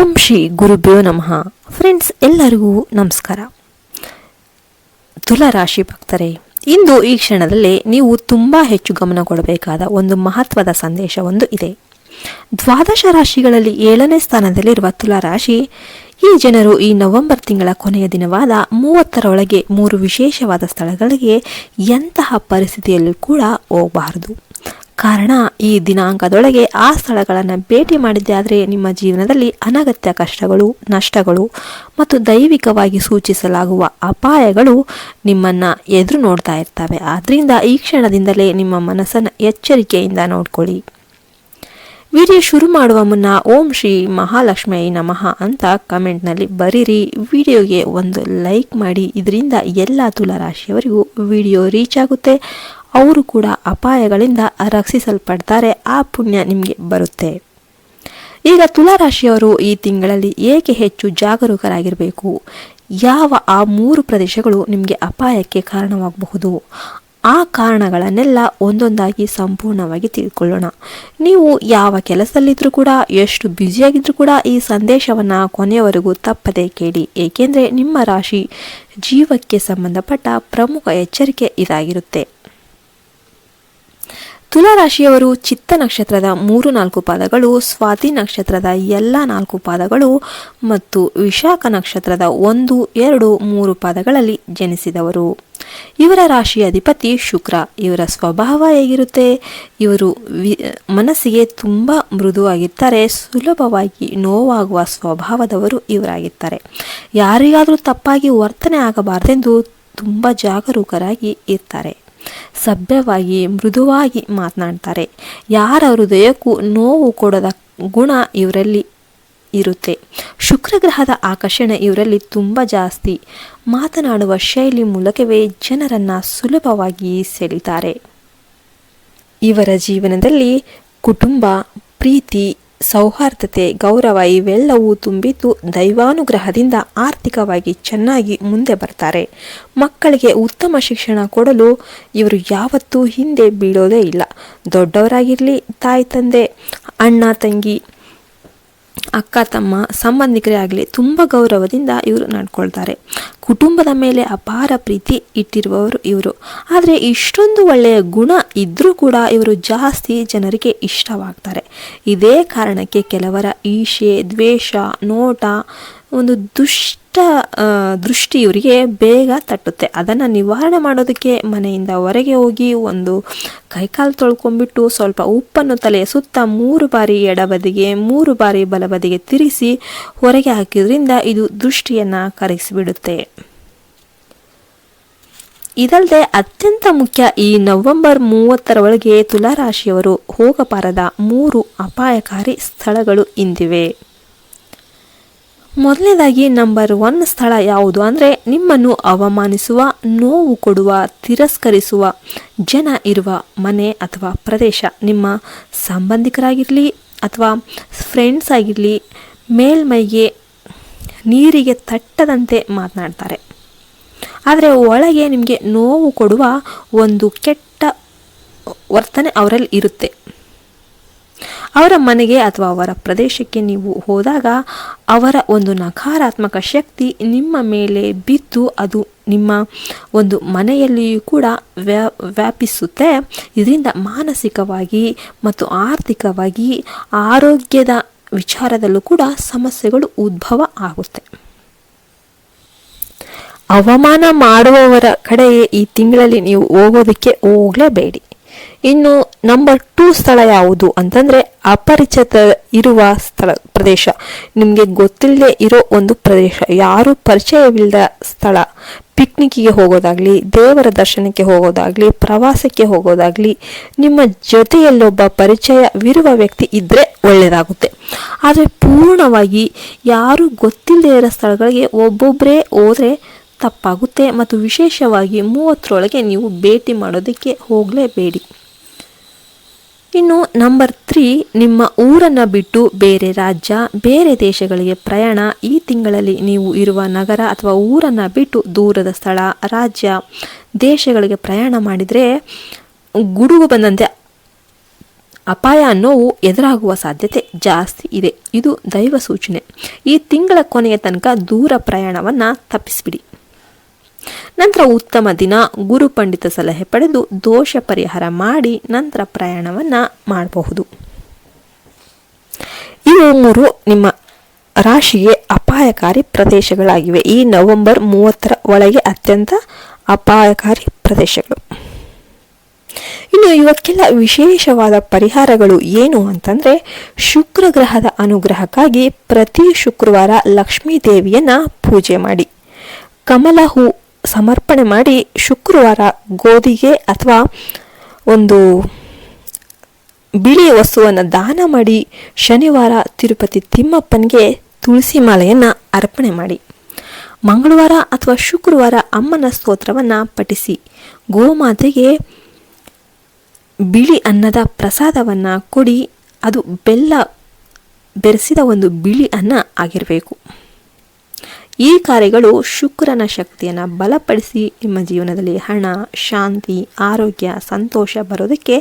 ಓಂ ಶ್ರೀ ಗುರುಭ್ಯೋ ನಮಃ. ಫ್ರೆಂಡ್ಸ್ ಎಲ್ಲರಿಗೂ ನಮಸ್ಕಾರ. ತುಲಾರಾಶಿ ಭಕ್ತರೇ, ಇಂದು ಈ ಕ್ಷಣದಲ್ಲಿ ನೀವು ತುಂಬ ಹೆಚ್ಚು ಗಮನ ಕೊಡಬೇಕಾದ ಒಂದು ಮಹತ್ವದ ಸಂದೇಶ ಒಂದು ಇದೆ. ದ್ವಾದಶ ರಾಶಿಗಳಲ್ಲಿ ಏಳನೇ ಸ್ಥಾನದಲ್ಲಿರುವ ತುಲಾರಾಶಿ ಈ ಜನರು ಈ ನವೆಂಬರ್ ತಿಂಗಳ ಕೊನೆಯ ದಿನವಾದ ಮೂವತ್ತರೊಳಗೆ ಮೂರು ವಿಶೇಷವಾದ ಸ್ಥಳಗಳಿಗೆ ಎಂತಹ ಪರಿಸ್ಥಿತಿಯಲ್ಲೂ ಕೂಡ ಹೋಗಬಾರದು. ಕಾರಣ ಈ ದಿನಾಂಕದೊಳಗೆ ಆ ಸ್ಥಳಗಳನ್ನು ಭೇಟಿ ಮಾಡಿದ್ದೆ. ಆದರೆ ನಿಮ್ಮ ಜೀವನದಲ್ಲಿ ಅನಗತ್ಯ ಕಷ್ಟಗಳು, ನಷ್ಟಗಳು ಮತ್ತು ದೈವಿಕವಾಗಿ ಸೂಚಿಸಲಾಗುವ ಅಪಾಯಗಳು ನಿಮ್ಮನ್ನು ಎದುರು ನೋಡ್ತಾ ಇರ್ತವೆ. ಆದ್ದರಿಂದ ಈ ಕ್ಷಣದಿಂದಲೇ ನಿಮ್ಮ ಮನಸ್ಸನ್ನು ಎಚ್ಚರಿಕೆಯಿಂದ ನೋಡ್ಕೊಳ್ಳಿ. ವಿಡಿಯೋ ಶುರು ಮಾಡುವ ಮುನ್ನ ಓಂ ಶ್ರೀ ಮಹಾಲಕ್ಷ್ಮೀ ನಮಃ ಅಂತ ಕಮೆಂಟ್ನಲ್ಲಿ ಬರೀರಿ. ವಿಡಿಯೋಗೆ ಒಂದು ಲೈಕ್ ಮಾಡಿ. ಇದರಿಂದ ಎಲ್ಲ ತುಲಾರಾಶಿಯವರಿಗೂ ವಿಡಿಯೋ ರೀಚ್ ಆಗುತ್ತೆ. ಅವರು ಕೂಡ ಅಪಾಯಗಳಿಂದ ರಕ್ಷಿಸಲ್ಪಡ್ತಾರೆ. ಆ ಪುಣ್ಯ ನಿಮಗೆ ಬರುತ್ತೆ. ಈಗ ತುಲಾರಾಶಿಯವರು ಈ ತಿಂಗಳಲ್ಲಿ ಏಕೆ ಹೆಚ್ಚು ಜಾಗರೂಕರಾಗಿರಬೇಕು? ಯಾವ ಆ ಮೂರು ಪ್ರದೇಶಗಳು ನಿಮಗೆ ಅಪಾಯಕ್ಕೆ ಕಾರಣವಾಗಬಹುದು? ಆ ಕಾರಣಗಳನ್ನೆಲ್ಲ ಒಂದೊಂದಾಗಿ ಸಂಪೂರ್ಣವಾಗಿ ತಿಳ್ಕೊಳ್ಳೋಣ. ನೀವು ಯಾವ ಕೆಲಸದಲ್ಲಿದ್ದರೂ ಕೂಡ, ಎಷ್ಟು ಬ್ಯುಸಿಯಾಗಿದ್ದರೂ ಕೂಡ ಈ ಸಂದೇಶವನ್ನು ಕೊನೆಯವರೆಗೂ ತಪ್ಪದೆ ಕೇಳಿ. ಏಕೆಂದರೆ ನಿಮ್ಮ ರಾಶಿ ಜೀವಕ್ಕೆ ಸಂಬಂಧಪಟ್ಟ ಪ್ರಮುಖ ಎಚ್ಚರಿಕೆ ಇದಾಗಿರುತ್ತೆ. ತುಲಾರಾಶಿಯವರು ಚಿತ್ತ ನಕ್ಷತ್ರದ ಮೂರು ನಾಲ್ಕು ಪಾದಗಳು, ಸ್ವಾತಿ ನಕ್ಷತ್ರದ ಎಲ್ಲ ನಾಲ್ಕು ಪಾದಗಳು ಮತ್ತು ವಿಶಾಖ ನಕ್ಷತ್ರದ ಒಂದು, ಎರಡು, ಮೂರು ಪಾದಗಳಲ್ಲಿ ಜನಿಸಿದವರು. ಇವರ ರಾಶಿಯ ಅಧಿಪತಿ ಶುಕ್ರ. ಇವರ ಸ್ವಭಾವ ಹೇಗಿರುತ್ತೆ? ಇವರು ಮನಸ್ಸಿಗೆ ತುಂಬ ಮೃದುವಾಗಿರ್ತಾರೆ, ಸುಲಭವಾಗಿ ನೋವಾಗುವ ಸ್ವಭಾವದವರು ಇವರಾಗಿರ್ತಾರೆ. ಯಾರಿಗಾದರೂ ತಪ್ಪಾಗಿ ವರ್ತನೆ ಆಗಬಾರ್ದೆಂದು ತುಂಬ ಜಾಗರೂಕರಾಗಿ ಇರ್ತಾರೆ. ಸಭ್ಯವಾಗಿ, ಮೃದುವಾಗಿ ಮಾತನಾಡ್ತಾರೆ. ಯಾರ ಹೃದಯಕ್ಕೂ ನೋವು ಕೊಡದ ಗುಣ ಇವರಲ್ಲಿ ಇರುತ್ತೆ. ಶುಕ್ರ ಗ್ರಹದ ಆಕರ್ಷಣೆ ಇವರಲ್ಲಿ ತುಂಬ ಜಾಸ್ತಿ. ಮಾತನಾಡುವ ಶೈಲಿ ಮೂಲಕವೇ ಜನರನ್ನು ಸುಲಭವಾಗಿ ಸೆಳಿತಾರೆ. ಇವರ ಜೀವನದಲ್ಲಿ ಕುಟುಂಬ, ಪ್ರೀತಿ ಸೌಹಾರ್ದತೆ, ಗೌರವ ಇವೆಲ್ಲವೂ ತುಂಬಿದ್ದು ದೈವಾನುಗ್ರಹದಿಂದ ಆರ್ಥಿಕವಾಗಿ ಚೆನ್ನಾಗಿ ಮುಂದೆ ಬರ್ತಾರೆ. ಮಕ್ಕಳಿಗೆ ಉತ್ತಮ ಶಿಕ್ಷಣ ಕೊಡಲು ಇವರು ಯಾವತ್ತೂ ಹಿಂದೆ ಬೀಳೋದೇ ಇಲ್ಲ. ದೊಡ್ಡವರಾಗಿರಲಿ, ತಾಯಿ, ತಂದೆ, ಅಣ್ಣ, ತಂಗಿ ಅಕ್ಕ, ತಮ್ಮ, ಸಂಬಂಧಿಕರೇ ಆಗಲಿ ತುಂಬ ಗೌರವದಿಂದ ಇವರು ನಡ್ಕೊಳ್ತಾರೆ. ಕುಟುಂಬದ ಮೇಲೆ ಅಪಾರ ಪ್ರೀತಿ ಇಟ್ಟಿರುವವರು ಇವರು. ಆದರೆ ಇಷ್ಟೊಂದು ಒಳ್ಳೆಯ ಗುಣ ಇದ್ದರೂ ಕೂಡ ಇವರು ಜಾಸ್ತಿ ಜನರಿಗೆ ಇಷ್ಟವಾಗ್ತಾರೆ. ಇದೇ ಕಾರಣಕ್ಕೆ ಕೆಲವರ ಈಶೆ, ದ್ವೇಷ, ನೋಟ ಒಂದು ದುಷ್ಟ ದೃಷ್ಟಿ ಇವರಿಗೆ ಬೇಗ ತಟ್ಟುತ್ತೆ. ಅದನ್ನು ನಿವಾರಣೆ ಮಾಡೋದಕ್ಕೆ ಮನೆಯಿಂದ ಹೊರಗೆ ಹೋಗಿ ಒಂದು ಕೈಕಾಲು ತೊಳ್ಕೊಂಡ್ಬಿಟ್ಟು ಸ್ವಲ್ಪ ಉಪ್ಪನ್ನು ತಲೆಯ ಸುತ್ತ ಮೂರು ಬಾರಿ ಎಡಬದಿಗೆ, ಮೂರು ಬಾರಿ ಬಲಬದಿಗೆ ತಿರುಗಿಸಿ ಹೊರಗೆ ಹಾಕಿದ್ರಿಂದ ಇದು ದೃಷ್ಟಿಯನ್ನು ಕರಗಿಸಿಬಿಡುತ್ತೆ. ಇದಲ್ಲದೆ ಅತ್ಯಂತ ಮುಖ್ಯ ಈ ನವೆಂಬರ್ ಮೂವತ್ತರ ಒಳಗೆ ತುಲಾರಾಶಿಯವರು ಹೋಗಬಾರದ ಮೂರು ಅಪಾಯಕಾರಿ ಸ್ಥಳಗಳು ಇಂದಿವೆ. ಮೊದಲನೇದಾಗಿ ನಂಬರ್ ಒನ್ ಸ್ಥಳ ಯಾವುದು ಅಂದರೆ ನಿಮ್ಮನ್ನು ಅವಮಾನಿಸುವ, ನೋವು ಕೊಡುವ, ತಿರಸ್ಕರಿಸುವ ಜನ ಇರುವ ಮನೆ ಅಥವಾ ಪ್ರದೇಶ. ನಿಮ್ಮ ಸಂಬಂಧಿಕರಾಗಿರಲಿ ಅಥವಾ ಫ್ರೆಂಡ್ಸ್ ಆಗಿರಲಿ ಮೇಲ್ಮೈಗೆ ನೀರಿಗೆ ತಟ್ಟದಂತೆ ಮಾತನಾಡ್ತಾರೆ. ಆದರೆ ಒಳಗೆ ನಿಮಗೆ ನೋವು ಕೊಡುವ ಒಂದು ಕೆಟ್ಟ ವರ್ತನೆ ಅವರಲ್ಲಿ ಇರುತ್ತೆ. ಅವರ ಮನೆಗೆ ಅಥವಾ ಅವರ ಪ್ರದೇಶಕ್ಕೆ ನೀವು ಹೋದಾಗ ಅವರ ಒಂದು ನಕಾರಾತ್ಮಕ ಶಕ್ತಿ ನಿಮ್ಮ ಮೇಲೆ ಬಿದ್ದು ಅದು ನಿಮ್ಮ ಒಂದು ಮನೆಯಲ್ಲಿಯೂ ಕೂಡ ವ್ಯಾ, ವ್ಯಾಪಿಸುತ್ತೆ. ಇದರಿಂದ ಮಾನಸಿಕವಾಗಿ ಮತ್ತು ಆರ್ಥಿಕವಾಗಿ ಆರೋಗ್ಯದ ವಿಚಾರದಲ್ಲೂ ಕೂಡ ಸಮಸ್ಯೆಗಳು ಉದ್ಭವ ಆಗುತ್ತೆ. ಅವಮಾನ ಮಾಡುವವರ ಕಡೆಯೇ ಈ ತಿಂಗಳಲ್ಲಿ ನೀವು ಹೋಗೋದಕ್ಕೆ ಹೋಗಲೇಬೇಡಿ. ಇನ್ನು ನಂಬರ್ ಟೂ ಸ್ಥಳ ಯಾವುದು ಅಂತಂದರೆ ಅಪರಿಚಿತ ಇರುವ ಸ್ಥಳ, ಪ್ರದೇಶ. ನಿಮಗೆ ಗೊತ್ತಿಲ್ಲದೆ ಇರೋ ಒಂದು ಪ್ರದೇಶ. ಯಾರು ಪರಿಚಯವಿಲ್ಲದ ಸ್ಥಳ. ಪಿಕ್ನಿಕ್ಕಿಗೆ ಹೋಗೋದಾಗಲಿ, ದೇವರ ದರ್ಶನಕ್ಕೆ ಹೋಗೋದಾಗಲಿ, ಪ್ರವಾಸಕ್ಕೆ ಹೋಗೋದಾಗಲಿ, ನಿಮ್ಮ ಜೊತೆಯಲ್ಲೊಬ್ಬ ಪರಿಚಯವಿರುವ ವ್ಯಕ್ತಿ ಇದ್ದರೆ ಒಳ್ಳೆಯದಾಗುತ್ತೆ ಆದರೆ ಪೂರ್ಣವಾಗಿ ಯಾರು ಗೊತ್ತಿಲ್ಲದೆ ಇರೋ ಸ್ಥಳಗಳಿಗೆ ಒಬ್ಬೊಬ್ಬರೇ ಹೋದರೆ ತಪ್ಪಾಗುತ್ತೆ ಮತ್ತು ವಿಶೇಷವಾಗಿ ಮೂವತ್ತರೊಳಗೆ ನೀವು ಭೇಟಿ ಮಾಡೋದಕ್ಕೆ ಹೋಗಲೇಬೇಡಿ. ಇನ್ನು ನಂಬರ್ ತ್ರೀ, ನಿಮ್ಮ ಊರನ್ನು ಬಿಟ್ಟು ಬೇರೆ ರಾಜ್ಯ, ಬೇರೆ ದೇಶಗಳಿಗೆ ಪ್ರಯಾಣ, ಈ ತಿಂಗಳಲ್ಲಿ ನೀವು ಇರುವ ನಗರ ಅಥವಾ ಊರನ್ನು ಬಿಟ್ಟು ದೂರದ ಸ್ಥಳ, ರಾಜ್ಯ, ದೇಶಗಳಿಗೆ ಪ್ರಯಾಣ ಮಾಡಿದರೆ ಗುಡುಗು ಬಂದಂತೆ ಅಪಾಯ ನೋವು ಎದುರಾಗುವ ಸಾಧ್ಯತೆ ಜಾಸ್ತಿ ಇದೆ. ಇದು ದೈವ ಸೂಚನೆ. ಈ ತಿಂಗಳ ಕೊನೆಯ ತನಕ ದೂರ ಪ್ರಯಾಣವನ್ನು ತಪ್ಪಿಸಿಬಿಡಿ. ನಂತರ ಉತ್ತಮ ದಿನ ಗುರು ಪಂಡಿತ ಸಲಹೆ ಪಡೆದು ದೋಷ ಪರಿಹಾರ ಮಾಡಿ ನಂತರ ಪ್ರಯಾಣವನ್ನು ಮಾಡಬಹುದು. ಇವು ಮೂರು ನಿಮ್ಮ ರಾಶಿಗೆ ಅಪಾಯಕಾರಿ ಪ್ರದೇಶಗಳಾಗಿವೆ. ಈ ನವೆಂಬರ್ ಮೂವತ್ತರ ಒಳಗೆ ಅತ್ಯಂತ ಅಪಾಯಕಾರಿ ಪ್ರದೇಶಗಳು. ಇನ್ನು ಇವಕ್ಕೆಲ್ಲ ವಿಶೇಷವಾದ ಪರಿಹಾರಗಳು ಏನು ಅಂತಂದರೆ ಶುಕ್ರ ಗ್ರಹದ ಅನುಗ್ರಹಕ್ಕಾಗಿ ಪ್ರತಿ ಶುಕ್ರವಾರ ಲಕ್ಷ್ಮೀ ದೇವಿಯನ್ನ ಪೂಜೆ ಮಾಡಿ. ಕಮಲ ಹೂ ಸಮರ್ಪಣೆ ಮಾಡಿ ಶುಕ್ರವಾರ ಗೋಧಿಗೆ ಅಥವಾ ಒಂದು ಬಿಳಿ ವಸ್ತುವನ್ನು ದಾನ ಮಾಡಿ ಶನಿವಾರ ತಿರುಪತಿ ತಿಮ್ಮಪ್ಪನಿಗೆ ತುಳಸಿ ಮಾಲೆಯನ್ನು ಅರ್ಪಣೆ ಮಾಡಿ. ಮಂಗಳವಾರ ಅಥವಾ ಶುಕ್ರವಾರ ಅಮ್ಮನ ಸ್ತೋತ್ರವನ್ನು ಪಠಿಸಿ. ಗೋಮಾತೆಗೆ ಬಿಳಿ ಅನ್ನದ ಪ್ರಸಾದವನ್ನು ಕೊಡಿ. ಅದು ಬೆಲ್ಲ ಬೆರೆಸಿದ ಒಂದು ಬಿಳಿ ಅನ್ನ ಆಗಿರಬೇಕು. ಈ ಕಾರ್ಯಗಳು ಶುಕ್ರನ ಶಕ್ತಿಯನ್ನು ಬಲಪಡಿಸಿ ನಿಮ್ಮ ಜೀವನದಲ್ಲಿ ಹಣ, ಶಾಂತಿ, ಆರೋಗ್ಯ, ಸಂತೋಷ ಬರೋದಕ್ಕೆ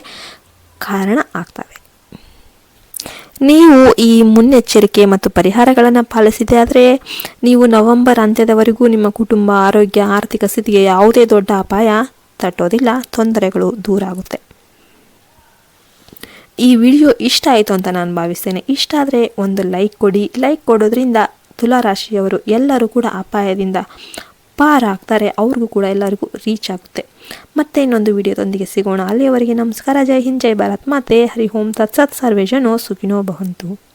ಕಾರಣ ಆಗ್ತವೆ. ನೀವು ಈ ಮುನ್ನೆಚ್ಚರಿಕೆ ಮತ್ತು ಪರಿಹಾರಗಳನ್ನು ಪಾಲಿಸಿದೆ ಆದರೆ ನೀವು ನವೆಂಬರ್ ಅಂತ್ಯದವರೆಗೂ ನಿಮ್ಮ ಕುಟುಂಬ, ಆರೋಗ್ಯ, ಆರ್ಥಿಕ ಸ್ಥಿತಿಗೆ ಯಾವುದೇ ದೊಡ್ಡ ಅಪಾಯ ತಟ್ಟೋದಿಲ್ಲ, ತೊಂದರೆಗಳು ದೂರ ಆಗುತ್ತೆ. ಈ ವಿಡಿಯೋ ಇಷ್ಟ ಆಯಿತು ಅಂತ ನಾನು ಭಾವಿಸ್ತೇನೆ. ಇಷ್ಟ ಆದರೆ ಒಂದು ಲೈಕ್ ಕೊಡಿ. ಲೈಕ್ ಕೊಡೋದ್ರಿಂದ ತುಲಾರಾಶಿಯವರು ಎಲ್ಲರೂ ಕೂಡ ಅಪಾಯದಿಂದ ಪಾರಾಗ್ತಾರೆ. ಅವ್ರಿಗೂ ಕೂಡ ಎಲ್ಲರಿಗೂ ರೀಚ್ ಆಗುತ್ತೆ. ಮತ್ತೆ ಇನ್ನೊಂದು ವಿಡಿಯೋದೊಂದಿಗೆ ಸಿಗೋಣ. ಅಲ್ಲಿಯವರೆಗೆ ನಮಸ್ಕಾರ. ಜೈ ಹಿಂದ್, ಜೈ ಭಾರತ್. ಮಾತೆ. ಹರಿ ಓಂ. ತತ್ಸತ್. ಸರ್ವೇ ಜನೋ ಸುಖಿನೋ ಭವಂತು.